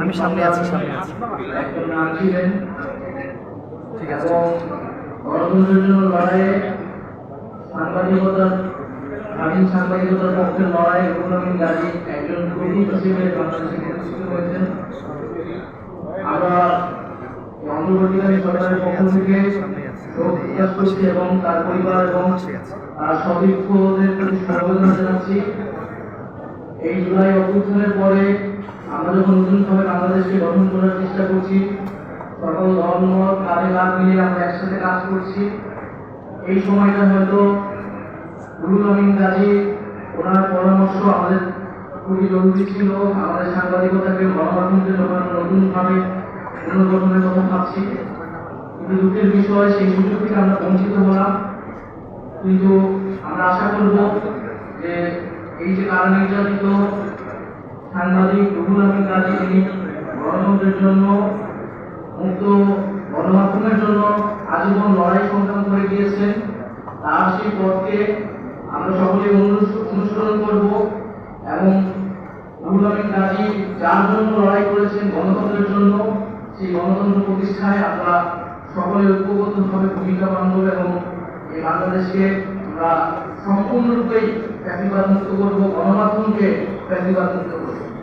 আমি সামনে আছি, সামনে আছি। ঠিক আছে। এবং লড়াইয়ে সাংবাদিকতার স্বাধীন সাংবাদিকতার পক্ষে লড়াই রঘুনামিন গাজী একজন প্রতীক হিসেবে বাংলাদেশে প্রতিষ্ঠিত হয়েছেন আমরা এই সরকারের পক্ষ থেকে প্রকাশ করছি এবং তার পরিবার এবং তার সতীর্থদের প্রতি সমবেদনা জানাচ্ছি। এই জুলাই অভ্যুত্থানের পরে আমরা যখন নতুনভাবে বাংলাদেশকে গঠন করার চেষ্টা করছি, তখন ধর্ম, কাঁধে কাঁধ মিলিয়ে আমরা একসাথে কাজ করছি। এই সময়টা হয়তো রুহুল আমিন গাজী ওনার পরামর্শ আমাদের খুবই জরুরি ছিল। আমাদের সাংবাদিকতাকে গণমাধ্যমকে যখন নতুনভাবে পুনর্গঠনের কথা ভাবছি, কিন্তু দুঃখের বিষয়, সেই সুযোগ থেকে আমরা বঞ্চিত হলাম। কিন্তু আমরা আশা যে কারা নির্যাতিত সাংবাদিক রুহুল আমিন গাজী তিনি গণতন্ত্রের জন্য, মুক্ত গণমাধ্যমের জন্য আজীবন লড়াই সংগ্রাম করে গিয়েছেন তার সেই পথকে আমরা সকলে অনুস- অনুসরণ করব এবং রুহুল আমিন গাজী যার জন্য লড়াই করেছেন গণতন্ত্রের জন্য, সেই গণতন্ত্র প্রতিষ্ঠায় আমরা সকলে ঐক্যবদ্ধভাবে ভূমিকা পালন এবং এই বাংলাদেশকে আমরা সম্পূর্ণরূপেই ফ্যাসিবাদ মুক্ত করব গণমাধ্যমকে ফ্যাসিবাদ মুক্ত করব।